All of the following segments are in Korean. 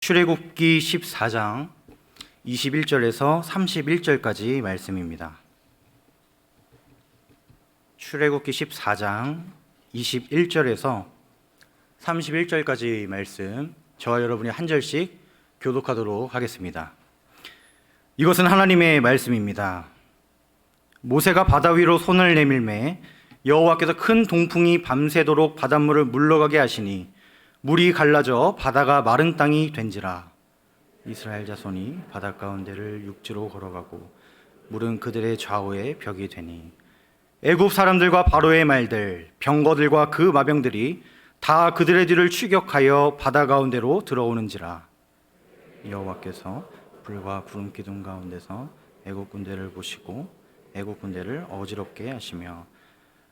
출애굽기 14장 21절에서 31절까지 말씀입니다. 출애굽기 14장 21절에서 31절까지 말씀 저와 여러분이 한 절씩 교독하도록 하겠습니다. 이것은 하나님의 말씀입니다. 모세가 바다 위로 손을 내밀매 여호와께서 큰 동풍이 밤새도록 바닷물을 물러가게 하시니 물이 갈라져 바다가 마른 땅이 된지라. 이스라엘 자손이 바다 가운데를 육지로 걸어가고 물은 그들의 좌우에 벽이 되니 애굽 사람들과 바로의 말들 병거들과 그 마병들이 다 그들의 뒤를 추격하여 바다 가운데로 들어오는지라. 여호와께서 불과 구름 기둥 가운데서 애굽 군대를 보시고 애굽 군대를 어지럽게 하시며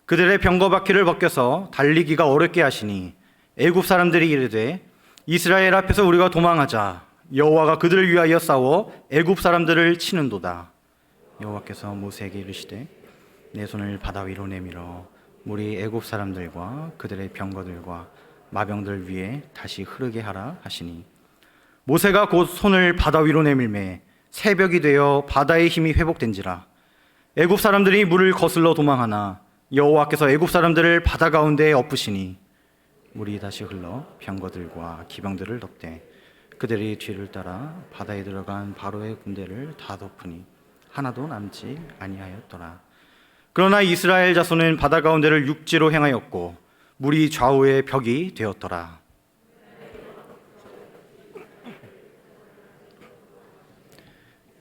그들의 병거 바퀴를 벗겨서 달리기가 어렵게 하시니 애굽 사람들이 이르되 이스라엘 앞에서 우리가 도망하자. 여호와가 그들을 위하여 싸워 애굽 사람들을 치는도다. 여호와께서 모세에게 이르시되 내 손을 바다 위로 내밀어 물이 애굽 사람들과 그들의 병거들과 마병들 위에 다시 흐르게 하라 하시니 모세가 곧 손을 바다 위로 내밀매 새벽이 되어 바다의 힘이 회복된지라. 애굽 사람들이 물을 거슬러 도망하나 여호와께서 애굽 사람들을 바다 가운데에 엎으시니 물이 다시 흘러 병거들과 기병들을 덮되 그들이 뒤를 따라 바다에 들어간 바로의 군대를 다 덮으니 하나도 남지 아니하였더라 그러나 이스라엘 자손은 바다 가운데를 육지로 행하였고 물이 좌우의 벽이 되었더라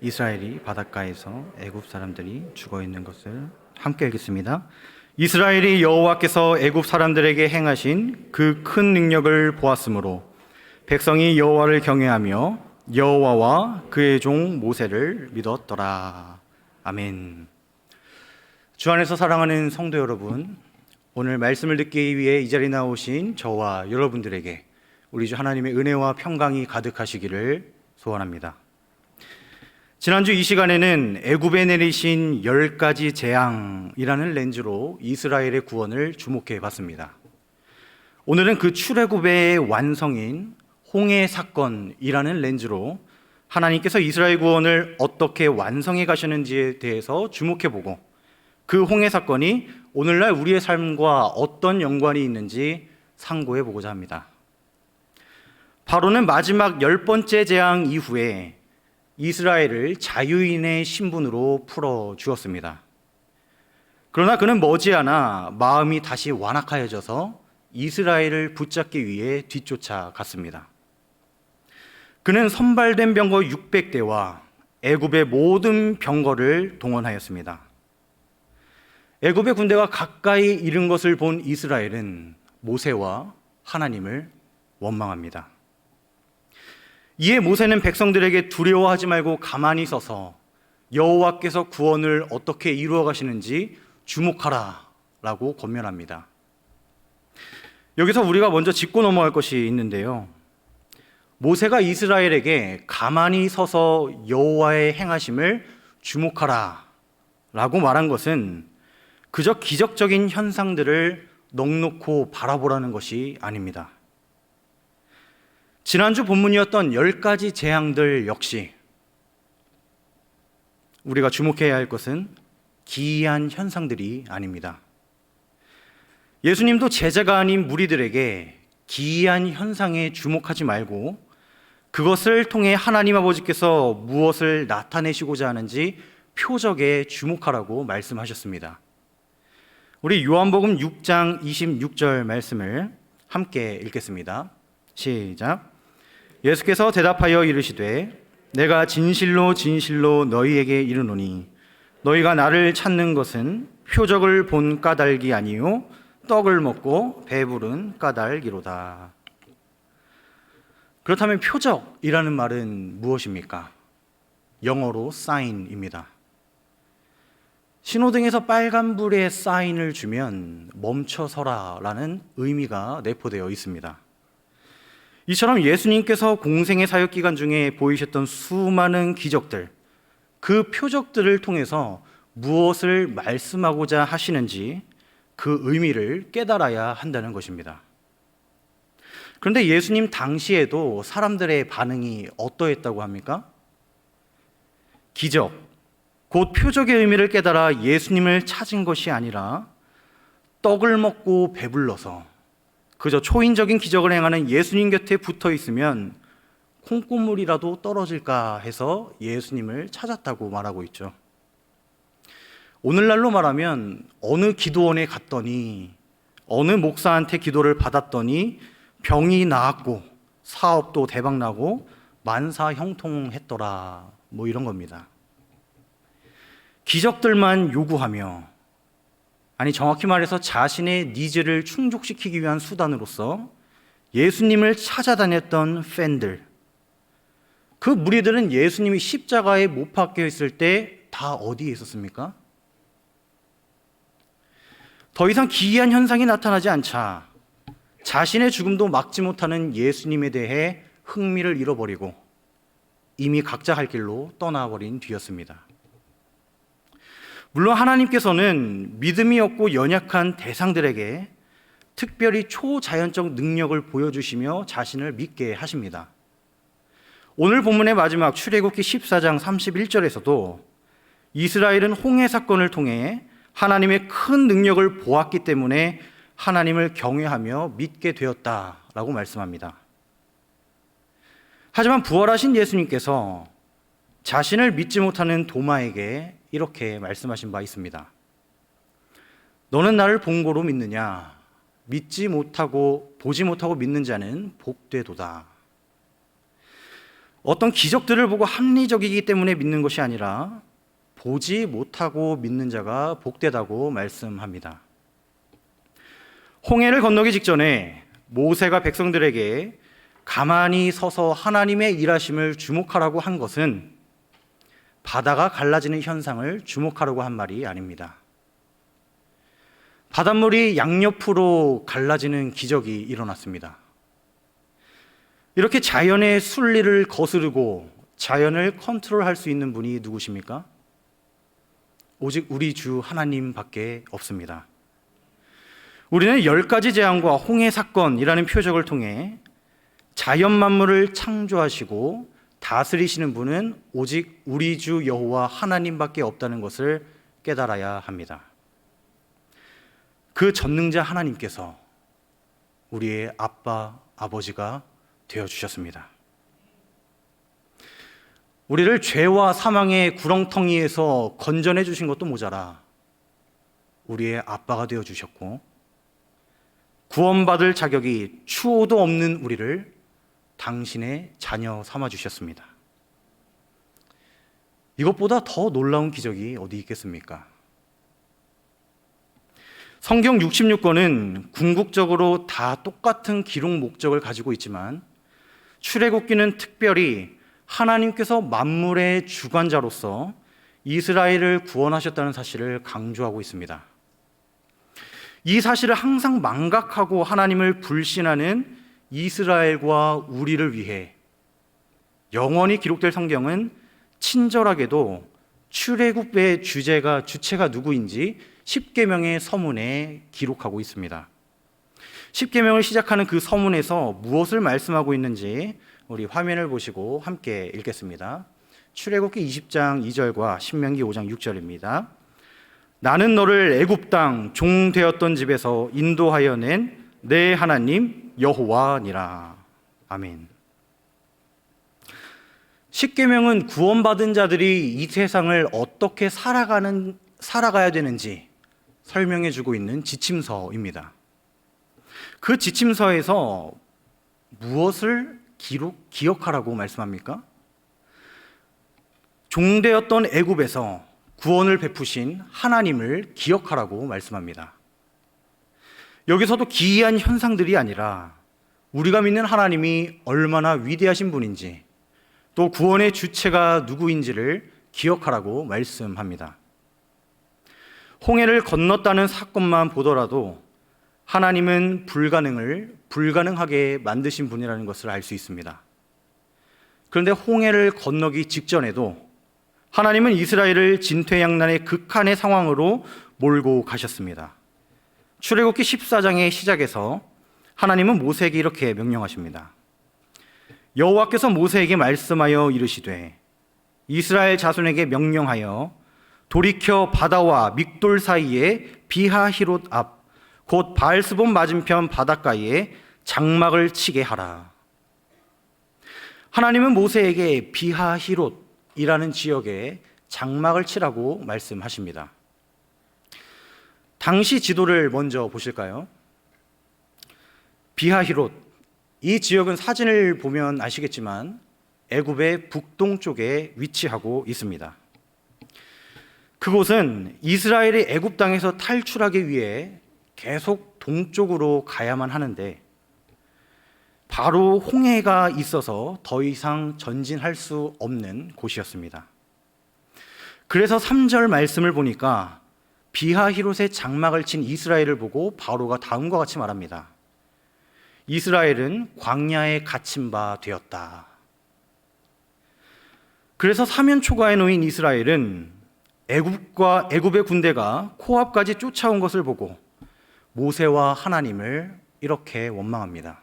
이스라엘이 바닷가에서 애굽 사람들이 죽어 있는 것을 함께 읽겠습니다. 이스라엘이 여호와께서 애굽 사람들에게 행하신 그 큰 능력을 보았으므로 백성이 여호와를 경외하며 여호와와 그의 종 모세를 믿었더라. 아멘. 주 안에서 사랑하는 성도 여러분, 오늘 말씀을 듣기 위해 이 자리에 나오신 저와 여러분들에게 우리 주 하나님의 은혜와 평강이 가득하시기를 소원합니다. 지난주 이 시간에는 애굽에 내리신 열 가지 재앙이라는 렌즈로 이스라엘의 구원을 주목해 봤습니다. 오늘은 그 출애굽의 완성인 홍해 사건이라는 렌즈로 하나님께서 이스라엘 구원을 어떻게 완성해 가시는지에 대해서 주목해 보고 그 홍해 사건이 오늘날 우리의 삶과 어떤 연관이 있는지 상고해 보고자 합니다. 바로는 마지막 열 번째 재앙 이후에 이스라엘을 자유인의 신분으로 풀어 주었습니다. 그러나 그는 머지않아 마음이 다시 완악하여져서 이스라엘을 붙잡기 위해 뒤쫓아 갔습니다. 그는 선발된 병거 600대와 애굽의 모든 병거를 동원하였습니다. 애굽의 군대가 가까이 이른 것을 본 이스라엘은 모세와 하나님을 원망합니다. 이에 모세는 백성들에게 두려워하지 말고 가만히 서서 여호와께서 구원을 어떻게 이루어 가시는지 주목하라라고 권면합니다. 여기서 우리가 먼저 짚고 넘어갈 것이 있는데요. 모세가 이스라엘에게 가만히 서서 여호와의 행하심을 주목하라라고 말한 것은 그저 기적적인 현상들을 넉놓고 바라보라는 것이 아닙니다. 지난주 본문이었던 열 가지 재앙들 역시 우리가 주목해야 할 것은 기이한 현상들이 아닙니다. 예수님도 제자가 아닌 무리들에게 기이한 현상에 주목하지 말고 그것을 통해 하나님 아버지께서 무엇을 나타내시고자 하는지 표적에 주목하라고 말씀하셨습니다. 우리 요한복음 6장 26절 말씀을 함께 읽겠습니다. 시작. 예수께서 대답하여 이르시되 내가 진실로 진실로 너희에게 이르노니 너희가 나를 찾는 것은 표적을 본 까닭이 아니요 떡을 먹고 배부른 까닭이로다. 그렇다면 표적이라는 말은 무엇입니까? 영어로 사인입니다. 신호등에서 빨간불에 사인을 주면 멈춰서라라는 의미가 내포되어 있습니다. 이처럼 예수님께서 공생의 사역 기간 중에 보이셨던 수많은 기적들, 그 표적들을 통해서 무엇을 말씀하고자 하시는지 그 의미를 깨달아야 한다는 것입니다. 그런데 예수님 당시에도 사람들의 반응이 어떠했다고 합니까? 기적, 곧 표적의 의미를 깨달아 예수님을 찾은 것이 아니라 떡을 먹고 배불러서 그저 초인적인 기적을 행하는 예수님 곁에 붙어 있으면 콩고물이라도 떨어질까 해서 예수님을 찾았다고 말하고 있죠. 오늘날로 말하면 어느 기도원에 갔더니 어느 목사한테 기도를 받았더니 병이 나았고 사업도 대박 나고 만사 형통했더라. 뭐 이런 겁니다. 기적들만 요구하며 아니 정확히 말해서 자신의 니즈를 충족시키기 위한 수단으로서 예수님을 찾아다녔던 팬들 그 무리들은 예수님이 십자가에 못 박혀 있을 때 다 어디에 있었습니까? 더 이상 기이한 현상이 나타나지 않자 자신의 죽음도 막지 못하는 예수님에 대해 흥미를 잃어버리고 이미 각자 할 길로 떠나버린 뒤였습니다. 물론 하나님께서는 믿음이 없고 연약한 대상들에게 특별히 초자연적 능력을 보여주시며 자신을 믿게 하십니다. 오늘 본문의 마지막 출애굽기 14장 31절에서도 이스라엘은 홍해 사건을 통해 하나님의 큰 능력을 보았기 때문에 하나님을 경외하며 믿게 되었다라고 말씀합니다. 하지만 부활하신 예수님께서 자신을 믿지 못하는 도마에게 이렇게 말씀하신 바 있습니다. 너는 나를 본고로 믿느냐? 믿지 못하고 보지 못하고 믿는 자는 복되도다. 어떤 기적들을 보고 합리적이기 때문에 믿는 것이 아니라 보지 못하고 믿는 자가 복되다고 말씀합니다. 홍해를 건너기 직전에 모세가 백성들에게 가만히 서서 하나님의 일하심을 주목하라고 한 것은 바다가 갈라지는 현상을 주목하라고 한 말이 아닙니다. 바닷물이 양옆으로 갈라지는 기적이 일어났습니다. 이렇게 자연의 순리를 거스르고 자연을 컨트롤할 수 있는 분이 누구십니까? 오직 우리 주 하나님밖에 없습니다. 우리는 열 가지 재앙과 홍해 사건이라는 표적을 통해 자연 만물을 창조하시고 다스리시는 분은 오직 우리 주 여호와 하나님밖에 없다는 것을 깨달아야 합니다. 그 전능자 하나님께서 우리의 아빠, 아버지가 되어 주셨습니다. 우리를 죄와 사망의 구렁텅이에서 건져내 주신 것도 모자라 우리의 아빠가 되어 주셨고 구원받을 자격이 추호도 없는 우리를 당신의 자녀 삼아 주셨습니다. 이것보다 더 놀라운 기적이 어디 있겠습니까? 성경 66권은 궁극적으로 다 똑같은 기록 목적을 가지고 있지만 출애굽기는 특별히 하나님께서 만물의 주관자로서 이스라엘을 구원하셨다는 사실을 강조하고 있습니다. 이 사실을 항상 망각하고 하나님을 불신하는 이스라엘과 우리를 위해 영원히 기록될 성경은 친절하게도 출애굽의 주제가 주체가 누구인지 십계명의 서문에 기록하고 있습니다. 십계명을 시작하는 그 서문에서 무엇을 말씀하고 있는지 우리 화면을 보시고 함께 읽겠습니다. 출애굽기 20장 2절과 신명기 5장 6절입니다. 나는 너를 애굽 땅 종 되었던 집에서 인도하여 낸 내 하나님 여호와니라. 아멘. 십계명은 구원받은 자들이 이 세상을 어떻게 살아가는 살아가야 되는지 설명해 주고 있는 지침서입니다. 그 지침서에서 무엇을 기록 기억하라고 말씀합니까? 종되었던 애굽에서 구원을 베푸신 하나님을 기억하라고 말씀합니다. 여기서도 기이한 현상들이 아니라 우리가 믿는 하나님이 얼마나 위대하신 분인지 또 구원의 주체가 누구인지를 기억하라고 말씀합니다. 홍해를 건넜다는 사건만 보더라도 하나님은 불가능을 불가능하게 만드신 분이라는 것을 알 수 있습니다. 그런데 홍해를 건너기 직전에도 하나님은 이스라엘을 진퇴양난의 극한의 상황으로 몰고 가셨습니다. 출애굽기 14장의 시작에서 하나님은 모세에게 이렇게 명령하십니다. 여호와께서 모세에게 말씀하여 이르시되 이스라엘 자손에게 명령하여 돌이켜 바다와 믹돌 사이에 비하히롯 앞 곧 바알스본 맞은편 바닷가에 장막을 치게 하라. 하나님은 모세에게 비하히롯이라는 지역에 장막을 치라고 말씀하십니다. 당시 지도를 먼저 보실까요? 비하히롯 이 지역은 사진을 보면 아시겠지만 애굽의 북동쪽에 위치하고 있습니다. 그곳은 이스라엘이 애굽 땅에서 탈출하기 위해 계속 동쪽으로 가야만 하는데 바로 홍해가 있어서 더 이상 전진할 수 없는 곳이었습니다. 그래서 3절 말씀을 보니까 비하히롯의 장막을 친 이스라엘을 보고 바로가 다음과 같이 말합니다. 이스라엘은 광야에 갇힌 바 되었다. 그래서 사면 초가에 놓인 이스라엘은 애굽과 애굽의 군대가 코앞까지 쫓아온 것을 보고 모세와 하나님을 이렇게 원망합니다.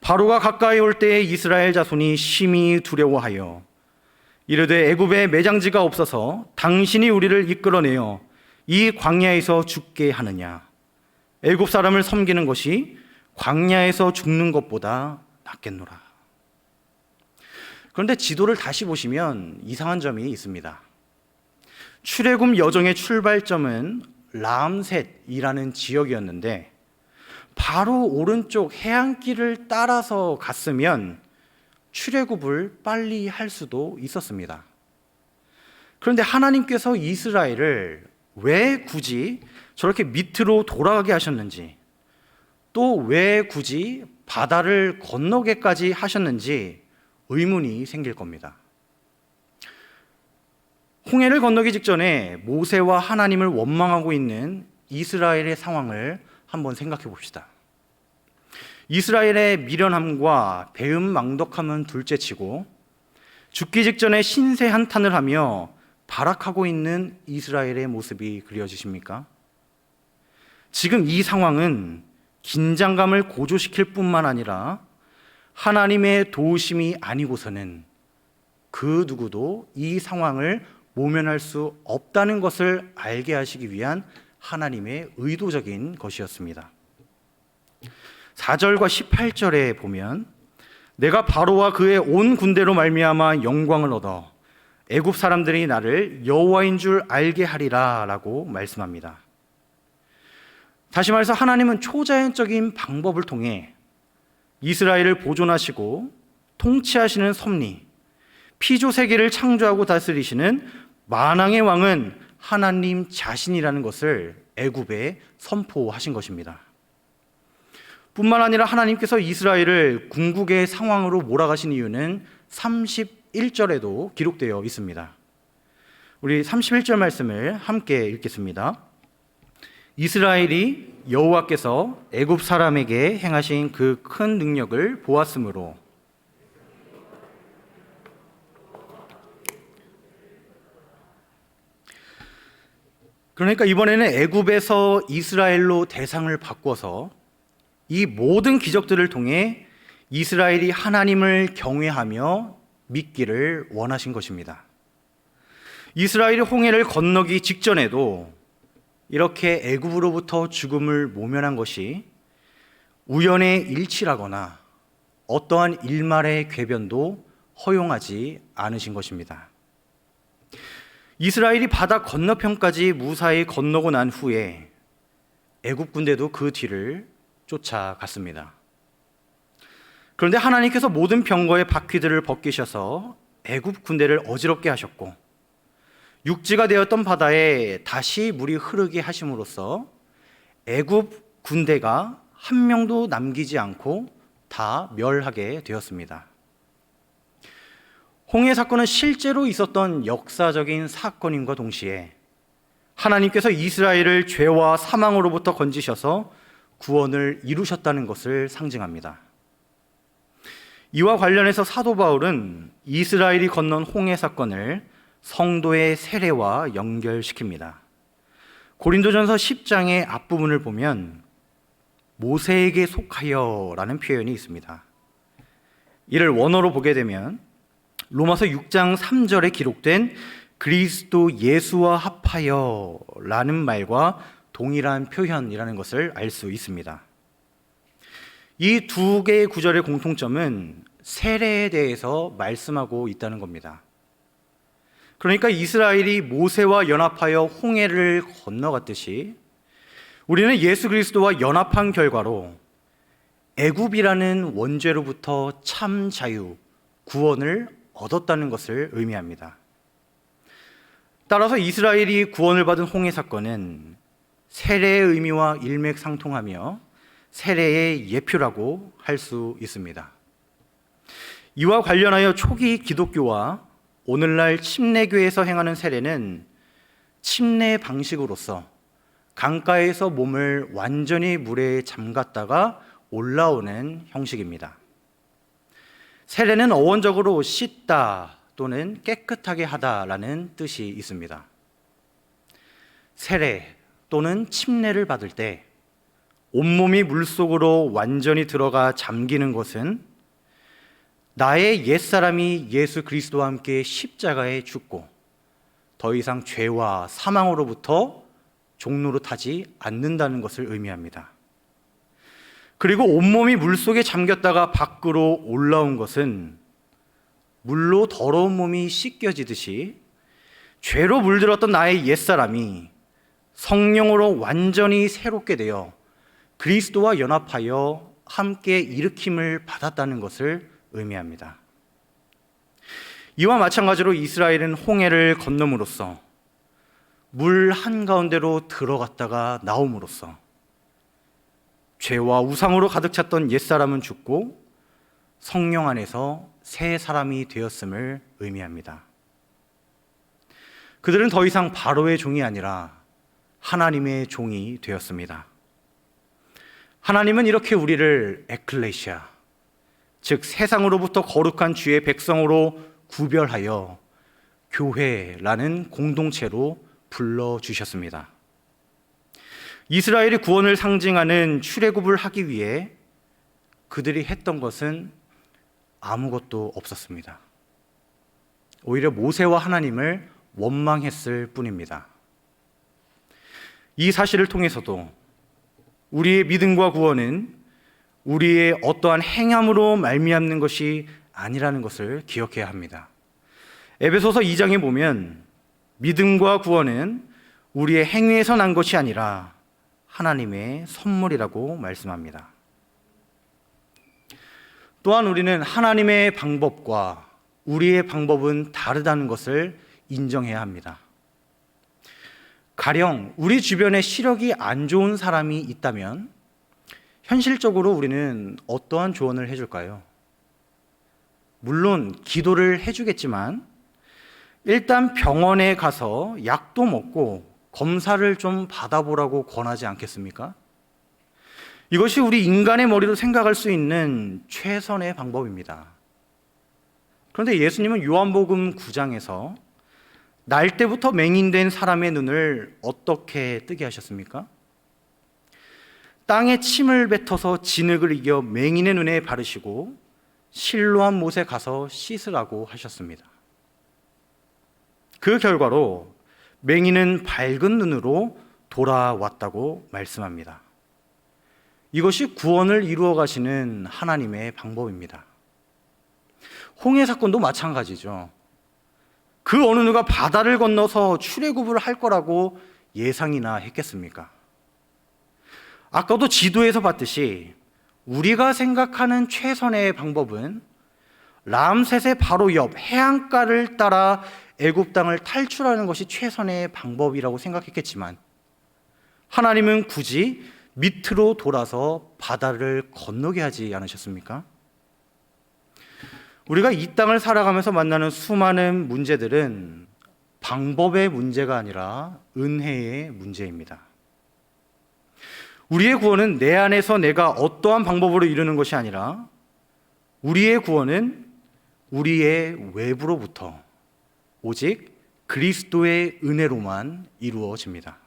바로가 가까이 올 때에 이스라엘 자손이 심히 두려워하여 이르되 애굽에 매장지가 없어서 당신이 우리를 이끌어내어 이 광야에서 죽게 하느냐 애굽 사람을 섬기는 것이 광야에서 죽는 것보다 낫겠노라. 그런데 지도를 다시 보시면 이상한 점이 있습니다. 출애굽 여정의 출발점은 람셋이라는 지역이었는데 바로 오른쪽 해안길을 따라서 갔으면 출애굽을 빨리 할 수도 있었습니다. 그런데 하나님께서 이스라엘을 왜 굳이 저렇게 밑으로 돌아가게 하셨는지 또 왜 굳이 바다를 건너게까지 하셨는지 의문이 생길 겁니다. 홍해를 건너기 직전에 모세와 하나님을 원망하고 있는 이스라엘의 상황을 한번 생각해 봅시다. 이스라엘의 미련함과 배은망덕함은 둘째치고 죽기 직전에 신세 한탄을 하며 발악하고 있는 이스라엘의 모습이 그려지십니까? 지금 이 상황은 긴장감을 고조시킬 뿐만 아니라 하나님의 도우심이 아니고서는 그 누구도 이 상황을 모면할 수 없다는 것을 알게 하시기 위한 하나님의 의도적인 것이었습니다. 4절과 18절에 보면 내가 바로와 그의 온 군대로 말미암아 영광을 얻어 애굽 사람들이 나를 여호와인 줄 알게 하리라라고 말씀합니다. 다시 말해서 하나님은 초자연적인 방법을 통해 이스라엘을 보존하시고 통치하시는 섭리, 피조 세계를 창조하고 다스리시는 만왕의 왕은 하나님 자신이라는 것을 애굽에 선포하신 것입니다. 뿐만 아니라 하나님께서 이스라엘을 궁극의 상황으로 몰아가신 이유는 31절에도 기록되어 있습니다. 우리 31절 말씀을 함께 읽겠습니다. 이스라엘이 여호와께서 애굽 사람에게 행하신 그 큰 능력을 보았으므로 그러니까 이번에는 애굽에서 이스라엘로 대상을 바꿔서 이 모든 기적들을 통해 이스라엘이 하나님을 경외하며 믿기를 원하신 것입니다. 이스라엘이 홍해를 건너기 직전에도 이렇게 애굽으로부터 죽음을 모면한 것이 우연의 일치라거나 어떠한 일말의 궤변도 허용하지 않으신 것입니다. 이스라엘이 바다 건너편까지 무사히 건너고 난 후에 애굽 군대도 그 뒤를 쫓아갔습니다. 그런데 하나님께서 모든 병거의 바퀴들을 벗기셔서 애굽 군대를 어지럽게 하셨고 육지가 되었던 바다에 다시 물이 흐르게 하심으로써 애굽 군대가 한 명도 남기지 않고 다 멸하게 되었습니다. 홍해 사건은 실제로 있었던 역사적인 사건임과 동시에 하나님께서 이스라엘을 죄와 사망으로부터 건지셔서 구원을 이루셨다는 것을 상징합니다. 이와 관련해서 사도 바울은 이스라엘이 건넌 홍해 사건을 성도의 세례와 연결시킵니다. 고린도전서 10장의 앞부분을 보면 모세에게 속하여라는 표현이 있습니다. 이를 원어로 보게 되면 로마서 6장 3절에 기록된 그리스도 예수와 합하여라는 말과 동일한 표현이라는 것을 알 수 있습니다. 이 두 개의 구절의 공통점은 세례에 대해서 말씀하고 있다는 겁니다. 그러니까 이스라엘이 모세와 연합하여 홍해를 건너갔듯이 우리는 예수 그리스도와 연합한 결과로 애굽이라는 원죄로부터 참 자유, 구원을 얻었다는 것을 의미합니다. 따라서 이스라엘이 구원을 받은 홍해 사건은 세례의 의미와 일맥상통하며 세례의 예표라고 할 수 있습니다. 이와 관련하여 초기 기독교와 오늘날 침례교에서 행하는 세례는 침례 방식으로서 강가에서 몸을 완전히 물에 잠갔다가 올라오는 형식입니다. 세례는 어원적으로 씻다 또는 깨끗하게 하다라는 뜻이 있습니다. 세례 또는 침례를 받을 때 온몸이 물속으로 완전히 들어가 잠기는 것은 나의 옛사람이 예수 그리스도와 함께 십자가에 죽고 더 이상 죄와 사망으로부터 종로로 타지 않는다는 것을 의미합니다. 그리고 온몸이 물속에 잠겼다가 밖으로 올라온 것은 물로 더러운 몸이 씻겨지듯이 죄로 물들었던 나의 옛사람이 성령으로 완전히 새롭게 되어 그리스도와 연합하여 함께 일으킴을 받았다는 것을 의미합니다. 이와 마찬가지로 이스라엘은 홍해를 건너므로써 물 한가운데로 들어갔다가 나옴으로써 죄와 우상으로 가득 찼던 옛사람은 죽고 성령 안에서 새 사람이 되었음을 의미합니다. 그들은 더 이상 바로의 종이 아니라 하나님의 종이 되었습니다. 하나님은 이렇게 우리를 에클레시아, 즉 세상으로부터 거룩한 주의 백성으로 구별하여 교회라는 공동체로 불러 주셨습니다. 이스라엘의 구원을 상징하는 출애굽을 하기 위해 그들이 했던 것은 아무것도 없었습니다. 오히려 모세와 하나님을 원망했을 뿐입니다. 이 사실을 통해서도 우리의 믿음과 구원은 우리의 어떠한 행함으로 말미암는 것이 아니라는 것을 기억해야 합니다. 에베소서 2장에 보면 믿음과 구원은 우리의 행위에서 난 것이 아니라 하나님의 선물이라고 말씀합니다. 또한 우리는 하나님의 방법과 우리의 방법은 다르다는 것을 인정해야 합니다. 가령 우리 주변에 시력이 안 좋은 사람이 있다면 현실적으로 우리는 어떠한 조언을 해줄까요? 물론 기도를 해주겠지만 일단 병원에 가서 약도 먹고 검사를 좀 받아보라고 권하지 않겠습니까? 이것이 우리 인간의 머리로 생각할 수 있는 최선의 방법입니다. 그런데 예수님은 요한복음 9장에서 날 때부터 맹인된 사람의 눈을 어떻게 뜨게 하셨습니까? 땅에 침을 뱉어서 진흙을 이겨 맹인의 눈에 바르시고 실로한 못에 가서 씻으라고 하셨습니다. 그 결과로 맹인은 밝은 눈으로 돌아왔다고 말씀합니다. 이것이 구원을 이루어 가시는 하나님의 방법입니다. 홍해 사건도 마찬가지죠. 그 어느 누가 바다를 건너서 출애굽을 할 거라고 예상이나 했겠습니까? 아까도 지도에서 봤듯이 우리가 생각하는 최선의 방법은 람셋의 바로 옆 해안가를 따라 애굽 땅을 탈출하는 것이 최선의 방법이라고 생각했겠지만 하나님은 굳이 밑으로 돌아서 바다를 건너게 하지 않으셨습니까? 우리가 이 땅을 살아가면서 만나는 수많은 문제들은 방법의 문제가 아니라 은혜의 문제입니다. 우리의 구원은 내 안에서 내가 어떠한 방법으로 이루는 것이 아니라 우리의 구원은 우리의 외부로부터 오직 그리스도의 은혜로만 이루어집니다.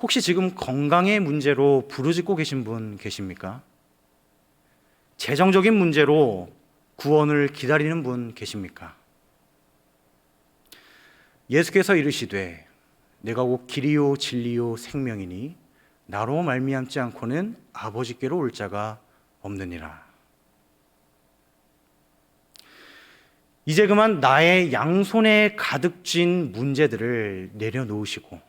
혹시 지금 건강의 문제로 부르짖고 계신 분 계십니까? 재정적인 문제로 구원을 기다리는 분 계십니까? 예수께서 이르시되 내가 곧 길이요 진리요 생명이니 나로 말미암지 않고는 아버지께로 올 자가 없느니라. 이제 그만 나의 양손에 가득 쥔 문제들을 내려놓으시고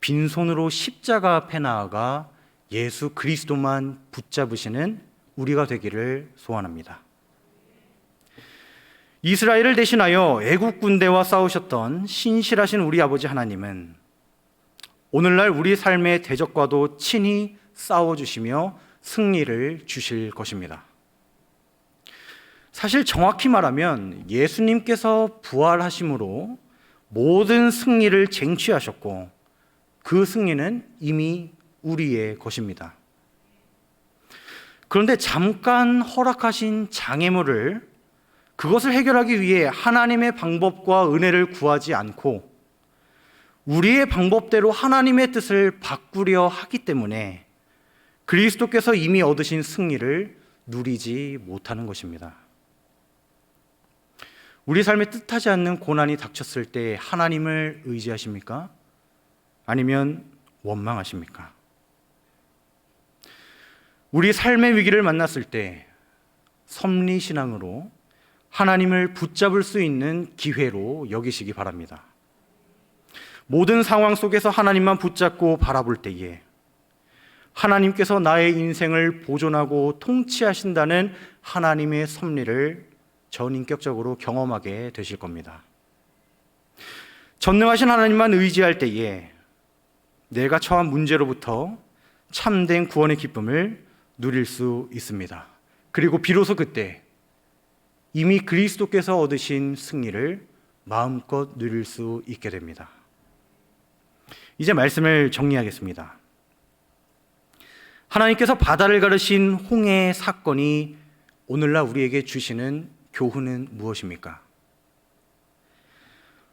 빈손으로 십자가 앞에 나아가 예수 그리스도만 붙잡으시는 우리가 되기를 소원합니다. 이스라엘을 대신하여 애국 군대와 싸우셨던 신실하신 우리 아버지 하나님은 오늘날 우리 삶의 대적과도 친히 싸워 주시며 승리를 주실 것입니다. 사실 정확히 말하면 예수님께서 부활하심으로 모든 승리를 쟁취하셨고 그 승리는 이미 우리의 것입니다. 그런데 잠깐 허락하신 장애물을 그것을 해결하기 위해 하나님의 방법과 은혜를 구하지 않고 우리의 방법대로 하나님의 뜻을 바꾸려 하기 때문에 그리스도께서 이미 얻으신 승리를 누리지 못하는 것입니다. 우리 삶에 뜻하지 않는 고난이 닥쳤을 때 하나님을 의지하십니까? 아니면 원망하십니까? 우리 삶의 위기를 만났을 때 섭리신앙으로 하나님을 붙잡을 수 있는 기회로 여기시기 바랍니다. 모든 상황 속에서 하나님만 붙잡고 바라볼 때에 하나님께서 나의 인생을 보존하고 통치하신다는 하나님의 섭리를 전인격적으로 경험하게 되실 겁니다. 전능하신 하나님만 의지할 때에 내가 처한 문제로부터 참된 구원의 기쁨을 누릴 수 있습니다. 그리고 비로소 그때 이미 그리스도께서 얻으신 승리를 마음껏 누릴 수 있게 됩니다. 이제 말씀을 정리하겠습니다. 하나님께서 바다를 가르신 홍해 사건이 오늘날 우리에게 주시는 교훈은 무엇입니까?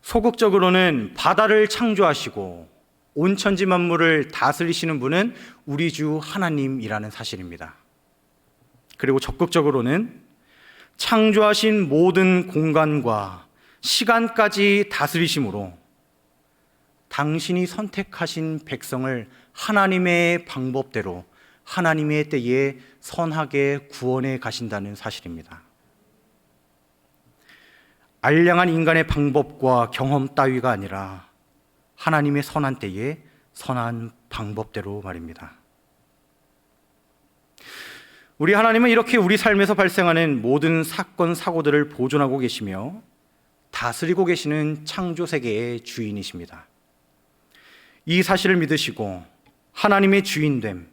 소극적으로는 바다를 창조하시고 온 천지 만물을 다스리시는 분은 우리 주 하나님이라는 사실입니다. 그리고 적극적으로는 창조하신 모든 공간과 시간까지 다스리심으로 당신이 선택하신 백성을 하나님의 방법대로 하나님의 때에 선하게 구원해 가신다는 사실입니다. 알량한 인간의 방법과 경험 따위가 아니라 하나님의 선한 때에 선한 방법대로 말입니다. 우리 하나님은 이렇게 우리 삶에서 발생하는 모든 사건, 사고들을 보존하고 계시며 다스리고 계시는 창조 세계의 주인이십니다. 이 사실을 믿으시고 하나님의 주인됨,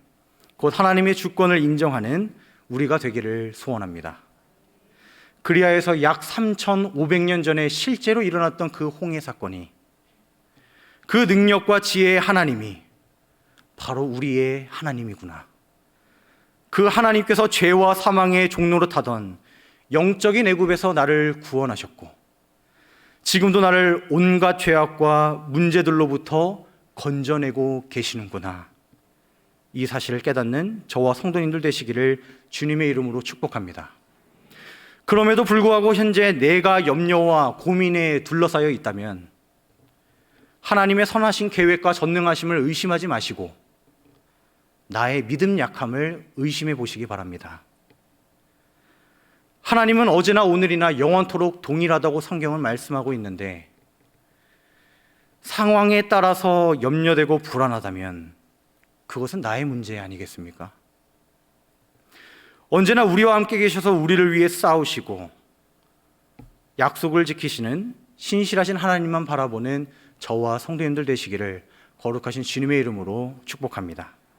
곧 하나님의 주권을 인정하는 우리가 되기를 소원합니다. 그리하여서 약 3,500년 전에 실제로 일어났던 그 홍해 사건이 그 능력과 지혜의 하나님이 바로 우리의 하나님이구나. 그 하나님께서 죄와 사망의 종로로 타던 영적인 애굽에서 나를 구원하셨고 지금도 나를 온갖 죄악과 문제들로부터 건져내고 계시는구나. 이 사실을 깨닫는 저와 성도님들 되시기를 주님의 이름으로 축복합니다. 그럼에도 불구하고 현재 내가 염려와 고민에 둘러싸여 있다면 하나님의 선하신 계획과 전능하심을 의심하지 마시고 나의 믿음 약함을 의심해 보시기 바랍니다. 하나님은 어제나 오늘이나 영원토록 동일하다고 성경은 말씀하고 있는데 상황에 따라서 염려되고 불안하다면 그것은 나의 문제 아니겠습니까? 언제나 우리와 함께 계셔서 우리를 위해 싸우시고 약속을 지키시는 신실하신 하나님만 바라보는 저와 성도님들 되시기를 거룩하신 주님의 이름으로 축복합니다.